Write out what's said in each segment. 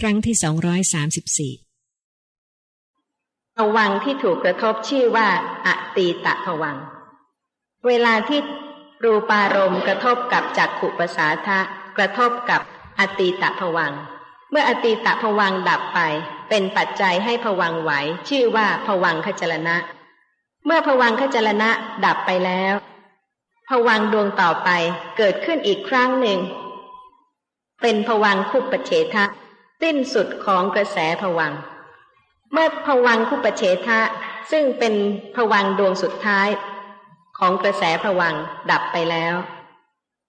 ครั้งที่สองร้อยสามสิบสี่ผวังที่ถูกกระทบชื่อว่าอตีตะผวัง เวลาที่รูปารมณ์กระทบกับจักขุปสาทะกระทบกับอตีตะผวัง เมื่ออตีตะผวังดับไป เป็นปัจจัยให้ผวังไหว ชื่อว่าผวังขจรณะ เมื่อผวังขจรณะดับไปแล้วผวังดวงต่อไปเกิดขึ้นอีกครั้งหนึ่ง เป็นผวังคุปเฉทะ สิ้นสุดของกระแสผวัง เมื่อผวังคุปเฉทะ ซึ่งเป็นผวังดวงสุดท้ายของกระแสผวังดับไปแล้ว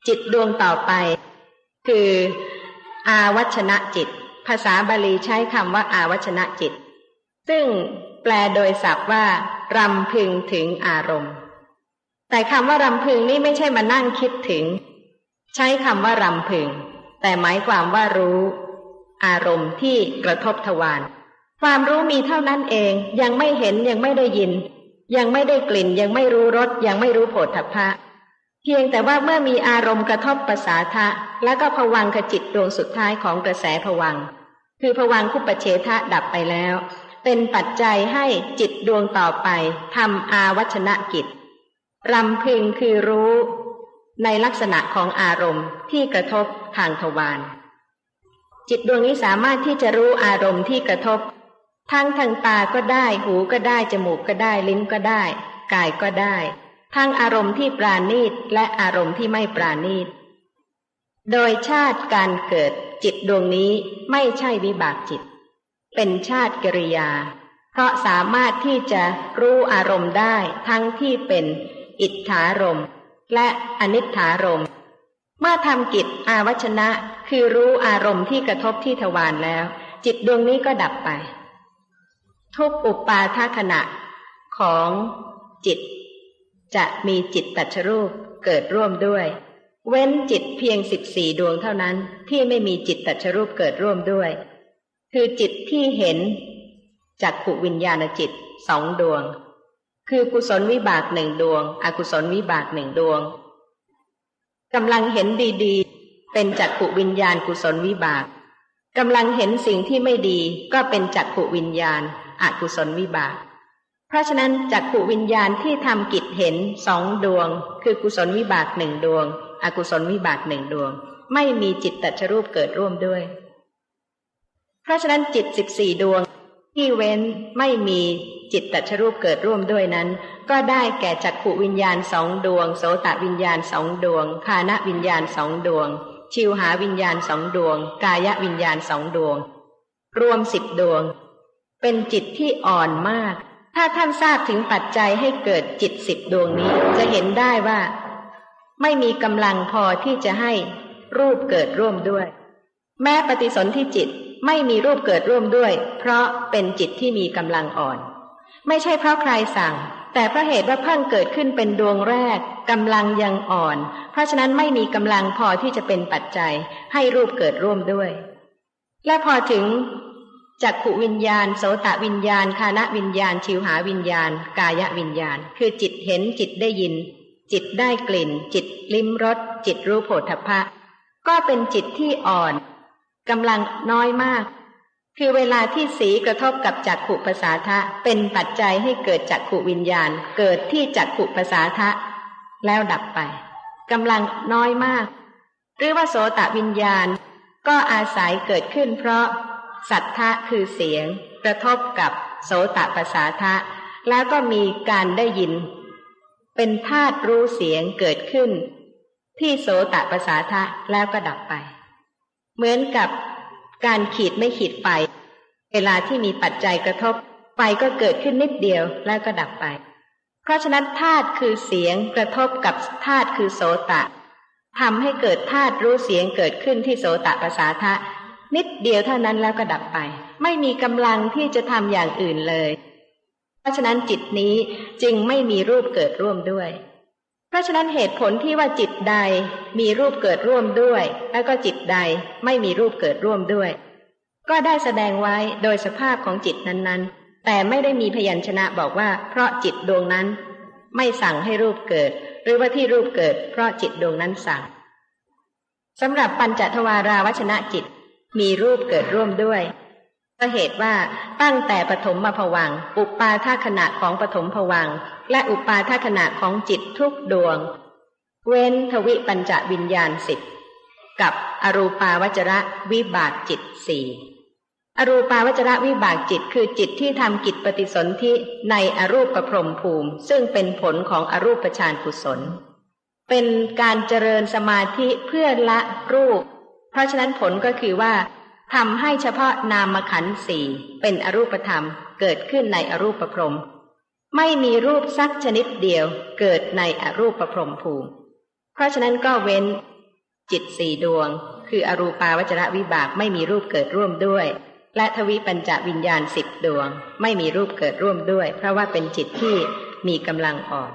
จิตดวงต่อไป คือ อาวัชนะจิต ภาษาบาลีใช้คำว่าอาวัชนะจิต ซึ่งแปลโดยศัพท์ว่ารำพึงถึงอารมณ์ แต่คำว่ารำพึงนี่ไม่ใช่มานั่งคิดถึง ใช้คำว่ารำพึง แต่หมายความว่ารู้ อารมณ์ที่กระทบทวารความรู้มีเท่านั้นเองยังไม่เห็นยังไม่ได้ยิน ยังไม่ได้กลิ่นยังไม่รู้รสยังไม่รู้โผฏฐัพพะ เพียงแต่ว่าเมื่อมีอารมณ์กระทบภาษาทะ แล้วก็ผวังขจิตดวงสุดท้ายของกระแสผวัง คือผวังคุปเฉทะดับไปแล้ว เป็นปัจจัยให้จิตดวงต่อไปทำอาวัชนะกิจรำพึงคือรู้ ในลักษณะของอารมณ์ที่กระทบทางทวาร จิตดวงนี้สามารถที่จะรู้อารมณ์ที่กระทบ ทั้งทางตาก็ได้ หูก็ได้ จมูกก็ได้ ลิ้นก็ได้ กายก็ได้ ทั้งอารมณ์ที่ปราณีตและอารมณ์ที่ไม่ปราณีต โดยชาติการเกิดจิตดวงนี้ไม่ใช่วิบากจิต เป็นชาติกิริยา เพราะสามารถที่จะรู้อารมณ์ได้ทั้งที่เป็นอิทธารมและอนิถารมเมื่อทำกิจอาวัชนะ คือรู้อารมณ์ที่กระทบที่ทวารแล้ว จิตดวงนี้ก็ดับไป ทุกอุปาทขณะของจิต จะมีจิตตัชรูปเกิดร่วมด้วย เว้นจิตเพียงสิบสี่ดวงเท่านั้น ที่ไม่มีจิตตัชรูปเกิดร่วมด้วย คือจิตที่เห็นจากขุวิญญาณจิตสองดวง คือกุศลวิบากหนึ่งดวง อกุศลวิบากหนึ่งดวงกำลังเห็นดี เป็นจักขุวิญญาณกุศลวิบากกำลังเห็นสิ่งที่ไม่ดีก็เป็นจักขุวิญญาณอกุศลวิบาก เพราะฉะนั้นจักขุวิญญาณที่ทำกิจเห็นสองดวง คือกุศลวิบากหนึ่งดวง อกุศลวิบากหนึ่งดวง ไม่มีจิตตัชรูปเกิดร่วมด้วย เพราะฉะนั้นจิตสิบสี่ดวงที่เว้นไม่มีจิตตัชรูปเกิดร่วมด้วยนั้น ก็ได้แก่จักขุวิญญาณสองดวง โสตวิญญาณสองดวงคานวิญญาณสองดวง ชิวหาวิญญาณสองดวง กายวิญญาณสองดวง รวมสิบดวง เป็นจิตที่อ่อนมาก ถ้าท่านทราบถึงปัจจัยให้เกิดจิตสิบดวงนี้ จะเห็นได้ว่า ไม่มีกำลังพอที่จะให้รูปเกิดร่วมด้วย แม้ปฏิสนธิจิตไม่มีรูปเกิดร่วมด้วย เพราะเป็นจิตที่มีกำลังอ่อน ไม่ใช่เพราะใครสั่ง แต่เพราะเหตุว่าเพิ่งเกิดขึ้นเป็นดวงแรกกำลังยังอ่อน เพราะฉะนั้นไม่มีกำลังพอที่จะเป็นปัจจัยให้รูปเกิดร่วมด้วย และพอถึงจักขุวิญญาณ โสตวิญญาณ คานวิญญาณ ชิวหาวิญญาณ กายวิญญาณ คือจิตเห็นจิตได้ยิน จิตได้กลิ่น จิตลิ้มรสจิตรู้โผฏฐพะ ก็เป็นจิตที่อ่อนกำลังน้อยมาก คือเวลาที่สีกระทบกับจักขุภาษาทะเป็นปัจจัยให้เกิดจักขุวิญญาณ เกิดที่จักขุภาษาทะ แล้วดับไปกำลังน้อยมาก หรือว่าโสตวิญญาณ ก็อาศัยเกิดขึ้นเพราะ สัทธะคือเสียง กระทบกับโสตประสาทะ แล้วก็มีการได้ยิน เป็นธาตุรู้เสียงเกิดขึ้น ที่โสตประสาทะแล้วก็ดับไป เหมือนกับ การขีดไม่ขีดไฟ เวลาที่มีปัจจัยกระทบไฟก็เกิดขึ้นนิดเดียวแล้วก็ดับไป เพราะฉะนั้นธาตุคือเสียงกระทบกับธาตุคือโสตะทำให้เกิดธาตุรู้เสียงเกิดขึ้นที่โสตประสาทะนิดเดียวเท่านั้นแล้วก็ดับไป ไม่มีกำลังที่จะทำอย่างอื่นเลย เพราะฉะนั้นจิตนี้จึงไม่มีรูปเกิดร่วมด้วย เพราะฉะนั้นเหตุผลที่ว่าจิตใดมีรูปเกิดร่วมด้วย แล้วก็จิต ใดไม่มีรูปเกิดร่วมด้วย ก็ได้แสดงไว้โดยสภาพของจิตนั้นๆ แต่ไม่ได้มีพยัญชนะบอกว่า เพราะจิตดวงนั้น ไม่สั่งให้รูปเกิด หรือว่าที่รูปเกิด เพราะจิตดวงนั้นสั่งสำหรับปัญจทวาราวัชนะจิต มีรูปเกิดร่วมด้วยก็เหตุว่าตั้งแต่ปฐมมาผวัง อุปาทาขณะของปฐมผวัง และอุปาทาขณะของจิตทุกดวง เว้นทวิปัญจวิญญาณสิบ กับอรูปาวจระวิบากจิตสี่อรูปาวจระวิบากจิตคือจิตที่ทำกิจปฏิสนธิในอรูปประพรมภูมิ ซึ่งเป็นผลของอรูปฌานกุศล เป็นการเจริญสมาธิเพื่อละรูป เพราะฉะนั้นผลก็คือว่าทำให้เฉพาะนามขันสี่เป็นอรูปธรรมเกิดขึ้นในอรูปประพรมไม่มีรูปสักชนิดเดียวเกิดในอรูปประพรมภูมิ เพราะฉะนั้นก็เว้น จิตสี่ดวง คืออรูปาวจระวิบากไม่มีรูปเกิดร่วมด้วย และทวิปัญจวิญญาณสิบดวง ไม่มีรูปเกิดร่วมด้วย เพราะว่าเป็นจิตที่มีกำลังอ่อน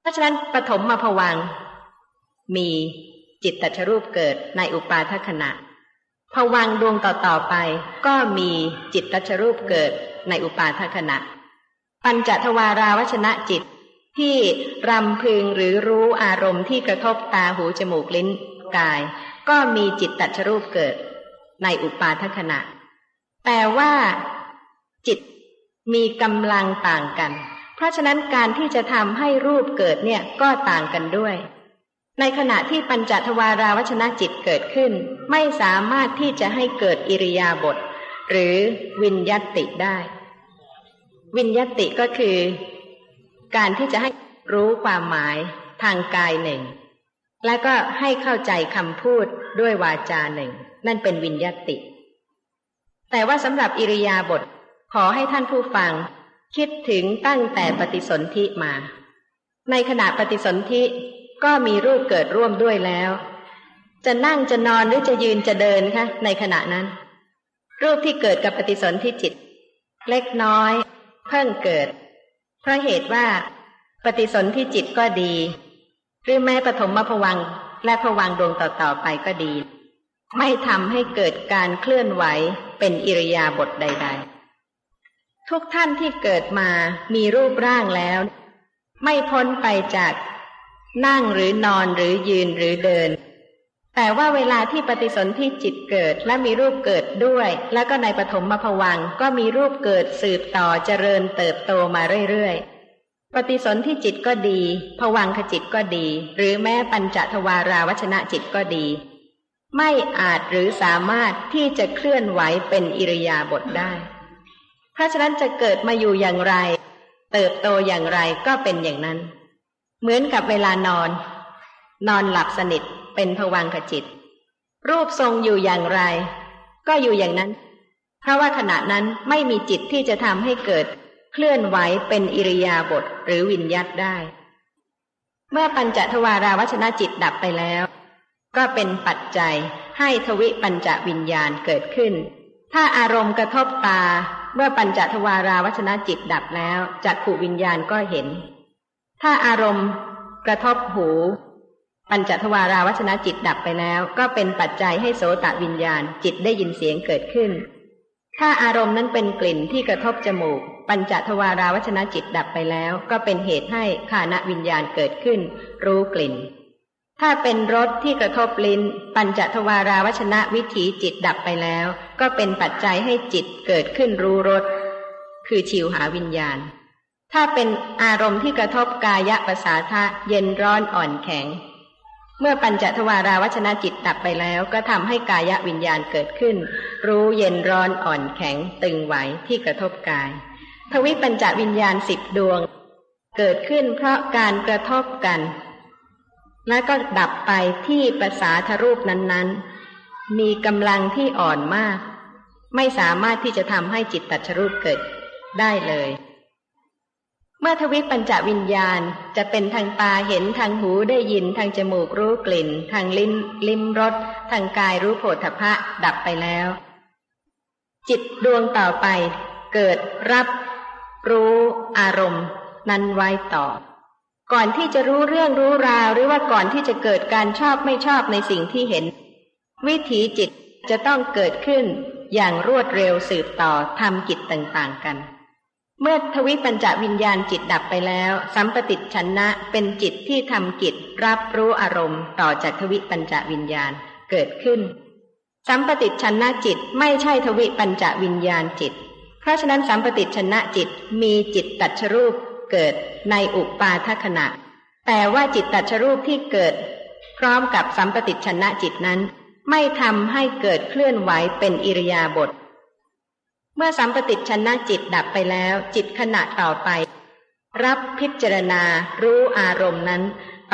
เพราะฉะนั้นปฐมมาผวัง มีจิตตัชรูปเกิดในอุปาทขณะผวังดวงต่อๆไป ก็มีจิตตัชรูปเกิดในอุปาทขณะ ปัญจทวาราวชนะจิต ที่รำพึงหรือรู้อารมณ์ที่กระทบตาหูจมูกลิ้นกาย ก็มีจิตตัชรูปเกิดในอุปาทขณะ แต่ว่าจิตมีกำลังต่างกัน เพราะฉะนั้นการที่จะทำให้รูปเกิดเนี่ยก็ต่างกันด้วย ในขณะที่ปัญจทวาราวชนะจิตเกิดขึ้น ไม่สามารถที่จะให้เกิดอิริยาบถหรือวิญญาติได้ วิญญาติก็คือ การที่จะให้รู้ความหมายทางกายหนึ่ง และก็ให้เข้าใจคำพูดด้วยวาจาหนึ่ง นั่นเป็นวิญญาติ แต่ว่าสำหรับอิริยาบถขอให้ท่านผู้ฟัง คิดถึงตั้งแต่ปฏิสนธิมา ในขณะปฏิสนธิก็มีรูปเกิดร่วมด้วยแล้ว จะนั่งจะนอนหรือจะยืนจะเดินคะในขณะนั้น รูปที่เกิดกับปฏิสนธิจิต เล็กน้อย เพิ่งเกิด เพราะเหตุว่า ปฏิสนธิจิตก็ดี หรือแม้ปฐมมภวังและภวังดวงต่อๆไปก็ดี ไม่ทำให้เกิดการเคลื่อนไหวเป็นอิริยาบถใด ๆ ทุกท่านที่เกิดมามีรูปร่างแล้ว ไม่พ้นไปจากนั่งหรือนอนหรือยืนหรือเดิน แต่ว่าเวลาที่ปฏิสนธิจิตเกิดและมีรูปเกิดด้วย แล้วก็ในปฐมมภวังก็มีรูปเกิดสืบต่อเจริญเติบโตมาเรื่อยๆ ปฏิสนธิจิตก็ดีภวังขจิตก็ดี หรือแม้ปัญจทวาราวชนะจิตก็ดี ไม่อาจหรือสามารถที่จะเคลื่อนไหวเป็นอิริยาบถได้ เพราะฉะนั้นจะเกิดมาอยู่อย่างไร เติบโตอย่างไรก็เป็นอย่างนั้น เหมือนกับเวลานอน นอนหลับสนิท เป็นผวังขจิต รูปทรงอยู่อย่างไร ก็อยู่อย่างนั้น เพราะว่าขณะนั้นไม่มีจิตที่จะทำให้เกิด เคลื่อนไหวเป็นอิริยาบถหรือวิญญาตได้ เมื่อปัญจทวาราวชนะจิตดับไปแล้ว ก็เป็นปัจจัยให้ทวิปัญจวิญญาณเกิดขึ้น ถ้าอารมณ์กระทบตา เมื่อปัญจทวาราวชนะจิตดับแล้วจักขูวิญญาณก็เห็น ถ้าอารมณ์กระทบหู ปัญจทวาราวชนะจิตดับไปแล้ว ก็เป็นปัจจัยให้โสตวิญญาณ จิตได้ยินเสียงเกิดขึ้น ถ้าอารมณ์นั้นเป็นกลิ่นที่กระทบจมูก ปัญจทวาราวชนะจิตดับไปแล้ว ก็เป็นเหตุให้ขานวิญญาณเกิดขึ้น รู้กลิ่น ถ้าเป็นรสที่กระทบลิ้น ปัญจทวาราวชนะวิถีจิตดับไปแล้ว ก็เป็นปัจจัยให้จิตเกิดขึ้นรู้รสคือชิวหาวิญญาณ ถ้าเป็นอารมณ์ที่กระทบกายภาษาทะเย็นร้อนอ่อนแข็ง เมื่อปัญจทวาราวัชนะจิตดับไปแล้ว ก็ทำให้กายวิญญาณเกิดขึ้น รู้เย็นร้อนอ่อนแข็งตึงไหวที่กระทบกาย ทวิปัญจวิญญาณสิบดวง เกิดขึ้นเพราะการกระทบกัน และก็ดับไปที่ภาษาทรูปนั้นๆ มีกำลังที่อ่อนมาก ไม่สามารถที่จะทำให้จิตตัชรูปเกิดได้เลย เมื่อทวิปัญจวิญญาณจะเป็นทางตาเห็นทางหูได้ยินทางจมูกรู้กลิ่น ทางลิ้นลิ้มรสทางกายรู้โผฏฐะดับไปแล้ว จิตดวงต่อไป เกิดรับ รู้อารมณ์ นั้นไว้ต่อ ก่อนที่จะรู้เรื่องรู้ราว หรือว่าก่อนที่จะเกิดการชอบไม่ชอบในสิ่งที่เห็น วิถีจิตจะต้องเกิดขึ้นอย่างรวดเร็วสืบต่อทำกิจต่างๆกัน เมื่อทวิปัญจวิญญาณจิตดับไปแล้ว สัมปติชนะเป็นจิตที่ทำกิจรับรู้อารมณ์ ต่อจากทวิปัญจวิญญาณเกิดขึ้น สัมปติชนะจิตไม่ใช่ทวิปัญจวิญญาณจิต เพราะฉะนั้นสัมปติชนะจิตมีจิตตัดชรูปเกิดในอุปาทขณะ แต่ว่าจิตตัดชรูปที่เกิด พร้อมกับสัมปติชนะจิตนั้น ไม่ทำให้เกิดเคลื่อนไหวเป็นอิริยาบถ เมื่อสัมปติชนะจิตดับไปแล้ว จิตขณะต่อไป รับพิจารณารู้อารมณ์นั้น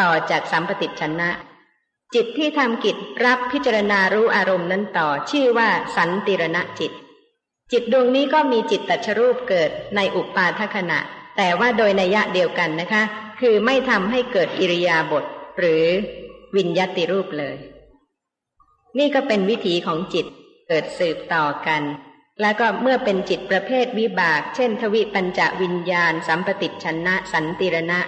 ต่อจากสัมปติชนะ จิตที่ทำกิจรับพิจารณารู้อารมณ์นั้นต่อ ชื่อว่าสันติรณจิต จิตดวงนี้ก็มีจิตตัชรูปเกิดในอุปาทขณะ แต่ว่าโดยนัยะเดียวกันนะคะ คือไม่ทำให้เกิดอิริยาบถหรือวิญญาติรูปเลย นี่ก็เป็นวิถีของจิตเกิดสืบต่อกัน แล้วก็เมื่อเป็นจิตประเภทวิบาก เช่น ทวิปัญจวิญญาณ สัมปติชนะ สันติรณะ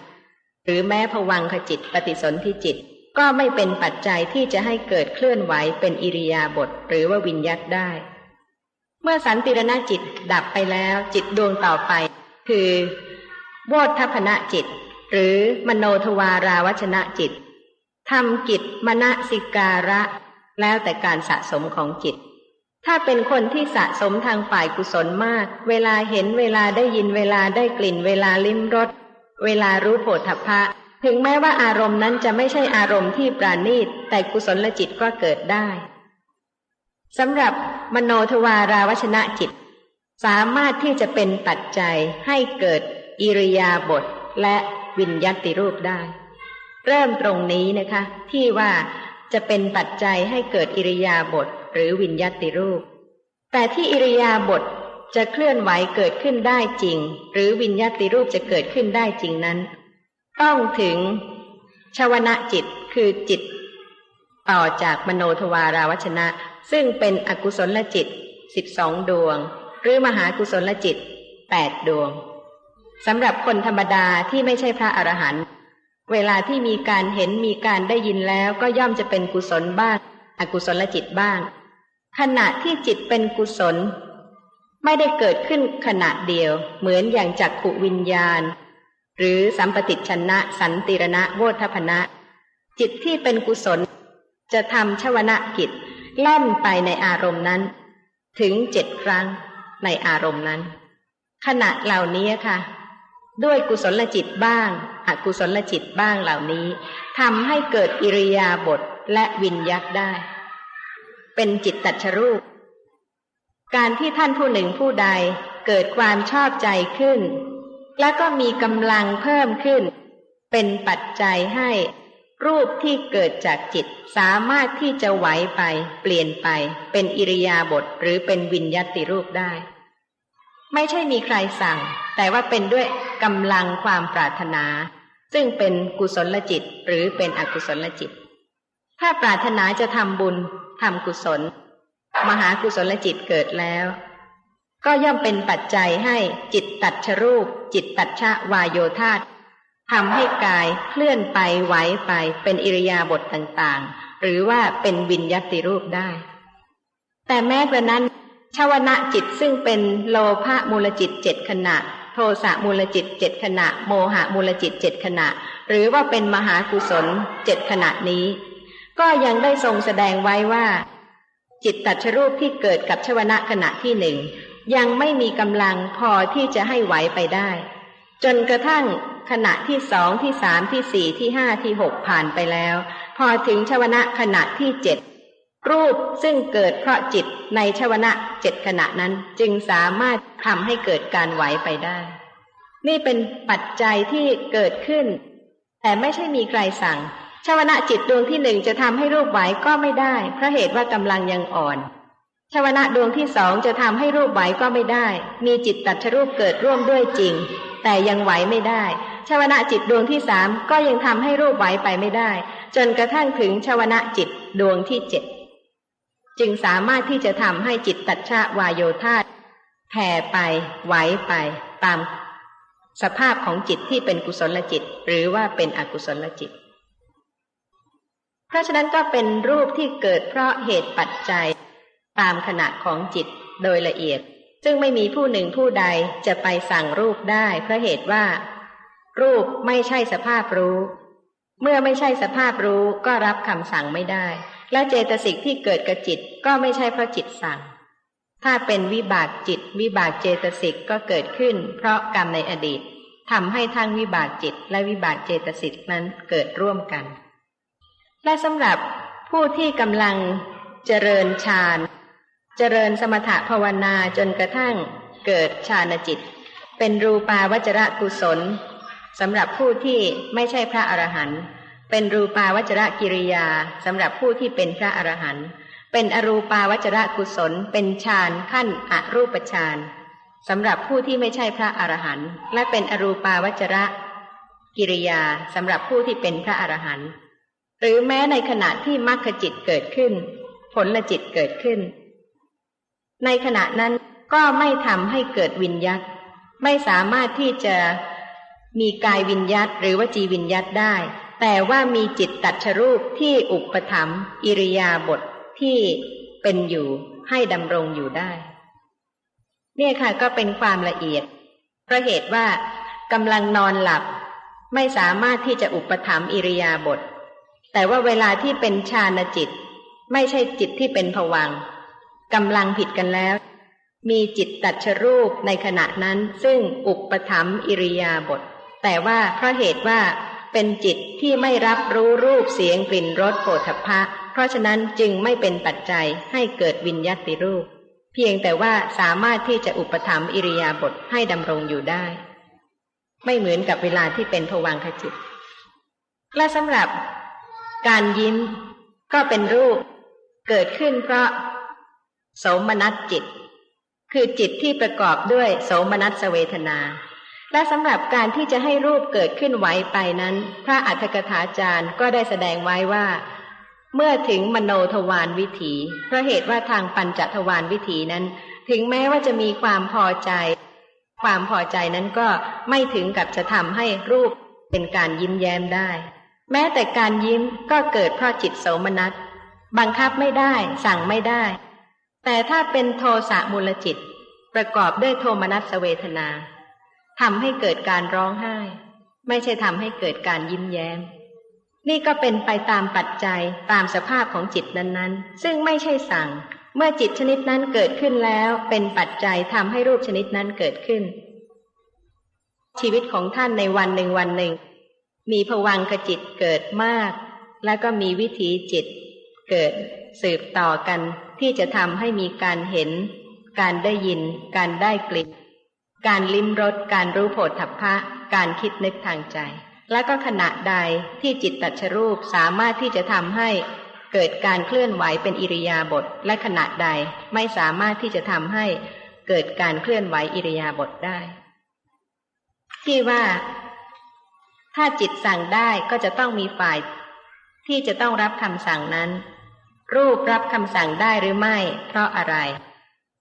หรือแม้ผวังขจิตปฏิสนธิจิต ก็ไม่เป็นปัจจัยที่จะให้เกิดเคลื่อนไหวเป็นอิริยาบถหรือว่าวิญญัตได้ เมื่อสันติรณะจิตดับไปแล้วจิตดวงต่อไป คือโวทัพนะจิต หรือมโนทวาราวชนะจิตทำกิจมณสิการะ แล้วแต่การสะสมของจิต ถ้าเป็นคนที่สะสมทางฝ่ายกุศลมาก เวลาเห็นเวลาได้ยินเวลาได้กลิ่น เวลาลิ้มรสเวลารู้โผฏฐัพพะถึงแม้ว่าอารมณ์นั้นจะไม่ใช่อารมณ์ที่ปราณีต แต่กุศลจิตก็เกิดได้สำหรับมโนทวาราวชนะจิต สามารถที่จะเป็นปัจจัยให้เกิดอิริยาบถและวิญญาติรูปได้ เริ่มตรงนี้นะคะ ที่ว่าจะเป็นปัจจัยให้เกิดอิริยาบถ หรือวิญญาติรูป แต่ที่อิริยาบถจะเคลื่อนไหวเกิดขึ้นได้จริง หรือวิญญาติรูปจะเกิดขึ้นได้จริงนั้น ต้องถึงชวนะจิตคือจิต ต่อจากมโนทวาราวชนะ ซึ่งเป็นอกุศลจิตสิบสองดวง หรือมหากุศลจิตแปดดวงสำหรับคนธรรมดาที่ไม่ใช่พระอรหันต์เวลาที่มีการเห็นมีการได้ยินแล้วก็ย่อมจะเป็นกุศลบ้าง อกุศลจิตบ้าง ขณะที่จิตเป็นกุศล ไม่ได้เกิดขึ้นขณะเดียว เหมือนอย่างจักขุวิญญาณ หรือสัมปติชนะ สันติรณะโวทพนะ จิตที่เป็นกุศล จะทำชวนะกิจแล่นไปในอารมณ์นั้น ถึงเจ็ดครั้งในอารมณ์นั้น ขณะเหล่านี้ค่ะ ด้วยกุศลจิตบ้างอกุศลจิตบ้างเหล่านี้ทำให้เกิดอิริยาบถและวิญญัตได้ เป็นจิตตัชรูป การที่ท่านผู้หนึ่งผู้ใดเกิดความชอบใจขึ้น แล้วก็มีกำลังเพิ่มขึ้น เป็นปัจจัยให้ รูปที่เกิดจากจิตสามารถที่จะไหวไป เปลี่ยนไป เป็นอิริยาบถหรือเป็นวิญญาติรูปได้ ไม่ใช่มีใครสั่ง แต่ว่าเป็นด้วยกำลังความปรารถนา ซึ่งเป็นกุศลจิตหรือเป็นอกุศลจิต ถ้าปรารถนาจะทำบุญทำกุศล มหากุศลจิตเกิดแล้ว ก็ย่อมเป็นปัจจัยให้จิตตัดชรูป จิตตัดชะวายโยธาทำให้กายเคลื่อนไปไหวไปเป็นอิริยาบถต่างๆ หรือว่าเป็นวิญญาติรูปได้ แต่แม้กระนั้นชาวนะจิตซึ่งเป็นโลภะมูลจิตเจ็ดขณะ โทสะมูลจิตเจ็ดขณะ โมหะมูลจิตเจ็ดขณะ หรือว่าเป็นมหากุศลเจ็ดขณะนี้ ก็ยังได้ทรงแสดงไว้ว่า จิตตัชรูปที่เกิดกับชวนะขณะที่หนึ่ง ยังไม่มีกำลังพอที่จะให้ไหวไปได้ จนกระทั่งขณะที่สองที่สามที่สี่ที่ห้าที่หกผ่านไปแล้ว พอถึงชวนะขณะที่เจ็ดรูปซึ่งเกิดเพราะจิตในชวนะเจ็ดขณะนั้นจึงสามารถทำให้เกิดการไหวไปได้ นี่เป็นปัจจัยที่เกิดขึ้น แต่ไม่ใช่มีใครสั่ง ชาวนะจิตดวงที่หนึ่งจะทำให้รูปไหวก็ไม่ได้เพราะเหตุว่ากำลังยังอ่อนชาวนะดวงที่สองจะทำให้รูปไหวก็ไม่ได้ มีจิตตัดชรูปเกิดร่วมด้วยจริง แต่ยังไหวไม่ได้ชาวนะจิตดวงที่สามก็ยังทำให้รูปไหวไปไม่ได้ จนกระทั่งถึงชาวนะจิตดวงที่เจ็ดจึงสามารถที่จะทำให้จิตตัดชาวายโยธาแผ่ไปไหวไปตามสภาพของจิตที่เป็นกุศลจิต หรือว่าเป็นอกุศลจิต ราะฉะนั้นก็เป็นรูปที่เกิดเพราะเหตุปัจจัย ตามขณะของจิตโดยละเอียด ซึ่งไม่มีผู้หนึ่งผู้ใดจะไปสั่งรูปได้เพราะเหตุว่า รูปไม่ใช่สภาพรู้ เมื่อไม่ใช่สภาพรู้ก็รับคำสั่งไม่ได้ และเจตสิกที่เกิดกับจิตก็ไม่ใช่เพราะจิตสั่ง ถ้าเป็นวิบากจิต วิบากเจตสิกก็เกิดขึ้น เพราะกรรมในอดีตทำให้ทั้งวิบากจิตและวิบากเจตสิกนั้นเกิดร่วมกัน และสำหรับผู้ที่กำลังเจริญฌาน เจริญสมถะภาวนาจนกระทั่งเกิดฌานจิต เป็นรูปาวจระกุศลสำหรับผู้ที่ไม่ใช่พระอรหันต์เป็นรูปาวจระกิริยาสำหรับผู้ที่เป็นพระอรหันต์เป็นอรูปาวจระกุศล เป็นฌานขั้นอรูปฌานสำหรับผู้ที่ไม่ใช่พระอรหันต์และเป็นอรูปาวจระกิริยาสำหรับผู้ที่เป็นพระอรหันต์ หรือแม้ในขณะที่มรรคจิตเกิดขึ้น ผลจิตเกิดขึ้น ในขณะนั้นก็ไม่ทำให้เกิดวิญญัตไม่สามารถที่จะมีกายวิญญัตหรือวจีวิญญัตได้ แต่ว่ามีจิตตัดชรูปที่อุปถัมภ์อิริยาบถทที่เป็นอยู่ให้ดำรงอยู่ได้ เนี่ยค่ะก็เป็นความละเอียดเพราะเหตุว่ากำลังนอนหลับ ไม่สามารถที่จะอุปถัมภ์อิริยาบถ แต่ว่าเวลาที่เป็นฌานจิต ไม่ใช่จิตที่เป็นผวังกำลังผิดกันแล้ว มีจิตตัดชรูปในขณะนั้นซึ่งอุปถัมภ์อิริยาบถแต่ว่าเพราะเหตุว่าเป็นจิตที่ไม่รับรู้รูปเสียงกลิ่นรสโผฏฐะเพราะฉะนั้นจึงไม่เป็นปัจจัยให้เกิดวิญญาติรูป เพียงแต่ว่าสามารถที่จะอุปถัมภ์อิริยาบถให้ดำรงอยู่ได้ ไม่เหมือนกับเวลาที่เป็นผวังขจิต และสำหรับ การยิ้มก็เป็นรูปเกิดขึ้นเพราะโสมนัสจิต คือจิตที่ประกอบด้วยโสมนัสเวทนา และสำหรับการที่จะให้รูปเกิดขึ้นไหวไปนั้น พระอัฏฐกถาจารย์ก็ได้แสดงไว้ว่า เมื่อถึงมโนทวารวิถีเพราะเหตุว่าทางปัญจทวารวิถีนั้น ถึงแม้ว่าจะมีความพอใจ ความพอใจนั้นก็ไม่ถึงกับจะทำให้รูปเป็นการยิ้มแย้มได้ แม้แต่การยิ้มก็เกิดเพราะจิตโสมนัส บังคับไม่ได้สั่งไม่ได้ แต่ถ้าเป็นโทสะมูลจิต ประกอบด้วยโทมนัสเวทนาทำให้เกิดการร้องไห้ ไม่ใช่ทำให้เกิดการยิ้มแย้ม นี่ก็เป็นไปตามปัจจัยตามสภาพของจิตนั้นๆ ซึ่งไม่ใช่สั่ง เมื่อจิตชนิดนั้นเกิดขึ้นแล้ว เป็นปัจจัยทำให้รูปชนิดนั้นเกิดขึ้น ชีวิตของท่านในวันหนึ่งวันหนึ่ง มีผวังขจิตเกิดมาก แล้วก็มีวิถีจิตเกิดสืบต่อกันที่จะทำให้มีการเห็น การได้ยิน การได้กลิ่น การลิ้มรส การรู้โผฏฐัพพะ การคิดนึกทางใจ และก็ขณะใดที่จิตตัชรูปสามารถที่จะทำให้เกิดการเคลื่อนไหวเป็นอิริยาบถและขณะใดไม่สามารถที่จะทำให้เกิดการเคลื่อนไหวอิริยาบถได้ ที่ว่า ถ้าจิตสั่งได้ก็จะต้องมีฝ่าย ที่จะต้องรับคำสั่งนั้น รูปรับคำสั่งได้หรือไม่ เพราะอะไร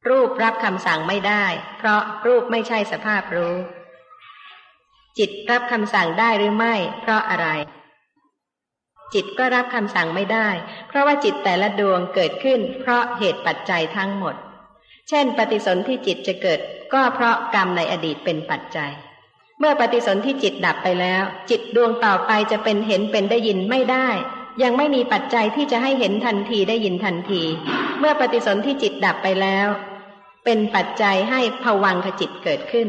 รูปรับคำสั่งไม่ได้ เพราะรูปไม่ใช่สภาพรู้ จิตรับคำสั่งได้หรือไม่ เพราะอะไร จิตก็รับคำสั่งไม่ได้ เพราะว่าจิตแต่ละดวงเกิดขึ้น เพราะเหตุปัจจัยทั้งหมด เช่น ปฏิสนธิจิตจะเกิด ก็เพราะกรรมในอดีตเป็นปัจจัย มื่อปฏิสนธิจิตดับไปแล้ว จิตดวงต่อไปจะเป็นเห็นเป็นได้ยินไม่ได้ ยังไม่มีปัจจัยที่จะให้เห็นทันทีได้ยินทันที เมื่อปฏิสนธิจิตดับไปแล้ว เป็นปัจจัยให้ผวังขจิตเกิดขึ้น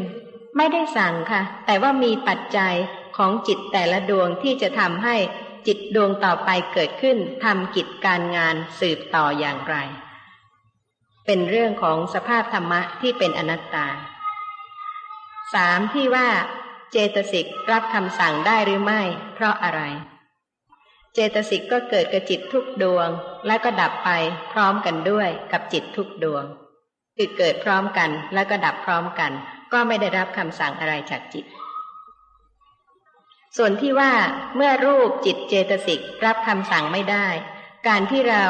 ไม่ได้สั่งค่ะ แต่ว่ามีปัจจัยของจิตแต่ละดวงที่จะทำให้จิตดวงต่อไปเกิดขึ้นทำกิจการงานสืบต่ออย่างไร เป็นเรื่องของสภาพธรรมะที่เป็นอนัตตาสามที่ว่า เจตสิกรับคำสั่งได้หรือไม่ เพราะอะไร เจตสิกก็เกิดกับจิตทุกดวง และก็ดับไปพร้อมกันด้วยกับจิตทุกดวง คือเกิดพร้อมกันแล้วก็ดับพร้อมกัน ก็ไม่ได้รับคำสั่งอะไรจากจิต ส่วนที่ว่าเมื่อรูปจิตเจตสิกรับคำสั่งไม่ได้ การที่เรา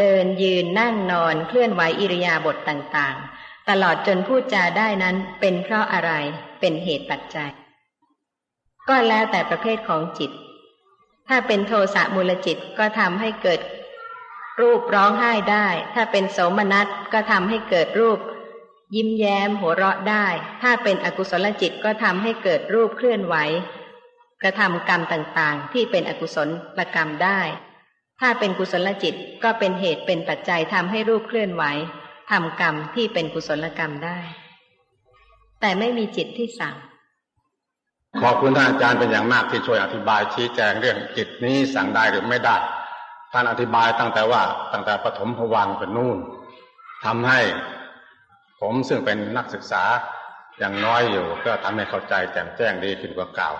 เดินยืนนั่งนอนเคลื่อนไหวอิริยาบถต่างๆ ตลอดจนพูดจาได้นั้นเป็นเพราะอะไรเป็นเหตุปัจจัย ก็แล้วแต่ประเภทของจิต ถ้าเป็นโทสะมูลจิตก็ทำให้เกิด รูปร้องไห้ได้ ถ้าเป็นโสมนัสก็ทำให้เกิดรูป ยิ้มแย้มหัวเราะได้ ถ้าเป็นอกุศลจิตก็ทำให้เกิดรูปเคลื่อนไหว กระทำกรรมต่างๆ ที่เป็นอกุศลประกรรมได้ ถ้าเป็นกุศลจิตก็เป็นเหตุเป็นปัจจัยทำให้รูปเคลื่อนไหวทำกรรมที่เป็นกุศลกรรมได้ แต่ไม่มีจิตที่สั่ง ขอบคุณท่านอาจารย์เป็นอย่างมากที่ช่วยอธิบายชี้แจงเรื่องจิตนี้สั่งได้หรือไม่ได้ ท่านอธิบายตั้งแต่ว่าตั้งแต่ปฐมภวังเป็นนู่นทำให้ผมซึ่งเป็นนักศึกษาอย่างน้อยอยู่ ก็ทำให้เข้าใจแจ่มแจ้งดีขึ้นกว่าเก่า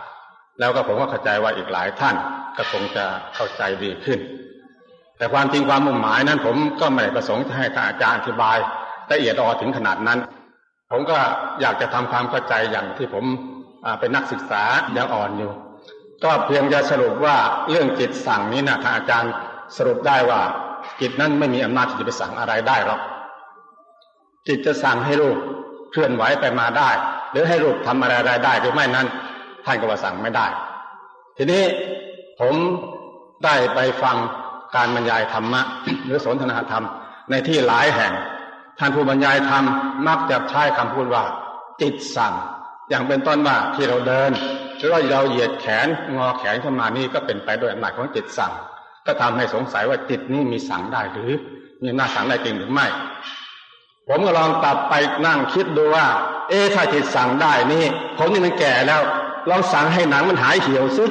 แล้วก็ผมก็เข้าใจว่าอีกหลายท่านก็คงจะเข้าใจดีขึ้น แต่ความจริงความมุ่งหมายนั้น ผมก็ไม่ประสงค์จะให้ท่านอาจารย์อธิบายละเอียดอ่อนถึงขนาดนั้น ผมก็อยากจะทำความเข้าใจอย่างที่ผม เป็นนักศึกษายังอ่อนอยู่ ก็เพียงจะสรุปว่าเรื่องจิตสั่งนี้นะท่านอาจารย์สรุปได้ว่าจิตนั้นไม่มีอำนาจที่จะไปสั่งอะไรได้หรอกจิตจะสั่งให้รูปเคลื่อนไหวไปมาได้ หรือให้รูปทำอะไรอะไรได้หรือไม่นั้น ท่านก็ว่าสั่งไม่ได้ ทีนี้ผมได้ไปฟังการบรรยายธรรมะหรือสนทนาธรรม ในที่หลายแห่ง ท่านผู้บรรยายธรรมมักจะใช้คำพูดว่า จิตสั่ง อย่างเป็นต้นว่าที่เราเดินหรือว่าเราเหยียดแขนงอแขนขึ้นมานี่ก็เป็นไปด้วยอำนาจของจิตสั่ง ก็ทำให้สงสัยว่าจิตนี้มีสั่งได้หรือ มีอำนาจสั่งได้จริงหรือไม่ ผมก็ลองกลับไปนั่งคิดดูว่า เอ๊ะถ้าจิตสั่งได้นี่ผมนี่มันแก่แล้วลองสั่งให้หนังมันหายเหี่ยวซิ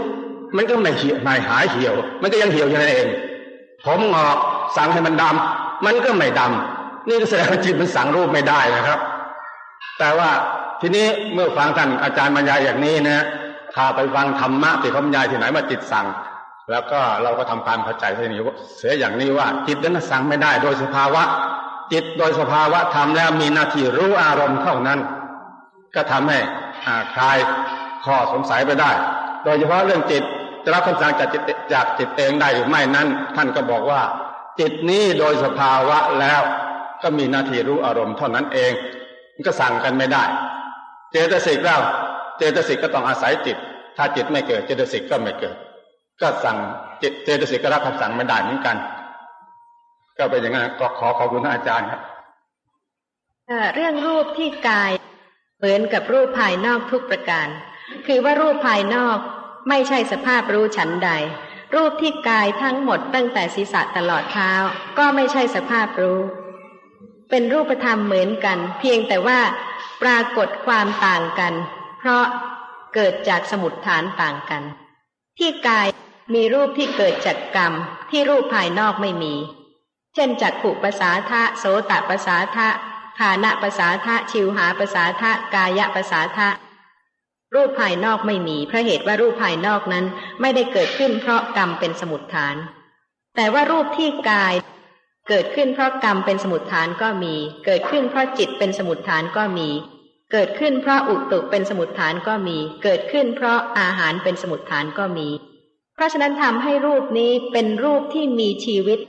มันก็ไม่เหี่ยวไม่หายเหี่ยว มันก็ยังเหี่ยวอยู่นั่นเอง ผมงอกสั่งให้มันดำมันก็ไม่ดำนี่ก็แสดงว่าจิตมันสั่งรูปไม่ได้นะครับ แต่ว่า ทีนี้เมื่อฟังท่านอาจารย์บรรยายอย่างนี้นะถ้าไปฟังธรรมะที่เขาบรรยายที่ไหนว่าจิตสั่ง แล้วก็เราก็ทำความเข้าใจทีนี้ว่าเสียอย่างนี้ว่า จิตนั้นสั่งไม่ได้โดยสภาวะ จิตโดยสภาวะทำแล้วมีหน้าที่รู้อารมณ์เท่านั้น ก็ทำให้อ่าคลายข้อสงสัยไปได้ โดยเฉพาะเรื่องจิตจะรับคำสั่งจากจิตจากจิตเองได้หรือไม่นั้น ท่านก็บอกว่า จิตนี้โดยสภาวะแล้วก็มีหน้าที่รู้อารมณ์เท่านั้นเอง ก็สั่งกันไม่ได้ เจตสิกแล้วเจตสิกก็ต้องอาศัยจิต ถ้าจิตไม่เกิดเจตสิกก็ไม่เกิด ก็สั่งเจตสิกก็รับคำสั่งไม่ได้เหมือนกัน ก็เป็นอย่างนั้นก็ขอขอบคุณอาจารย์ครับเรื่องรูปที่กายเหมือนกับรูปภายนอกทุกประการ คือว่ารูปภายนอกไม่ใช่สภาพรู้ฉันใด รูปที่กายทั้งหมดตั้งแต่ศีรษะตลอดเท้า ก็ไม่ใช่สภาพรู้ เป็นรูปธรรมเหมือนกัน เพียงแต่ว่า ปรากฏความต่างกัน เพราะเกิดจากสมุดฐานต่างกัน ที่กายมีรูปที่เกิดจากกรรมที่รูปภายนอกไม่มี เช่นจักขุปสาทะโสตปสาทะฐานะปสาทะชิวหาปสาทะกายะปสาทะรูปภายนอกไม่มีเพราะเหตุว่ารูปภายนอกนั้นไม่ได้เกิดขึ้นเพราะกรรมเป็นสมุดฐาน แต่ว่ารูปที่กาย เกิดขึ้นเพราะกรรมเป็นสมุดฐานก็มี เกิดขึ้นเพราะจิตเป็นสมุดฐานก็มี เกิดขึ้นเพราะอุตุเป็นสมุดฐานก็มี เกิดขึ้นเพราะอาหารเป็นสมุดฐานก็มี เพราะฉะนั้นทำให้รูปนี้เป็นรูปที่มีชีวิต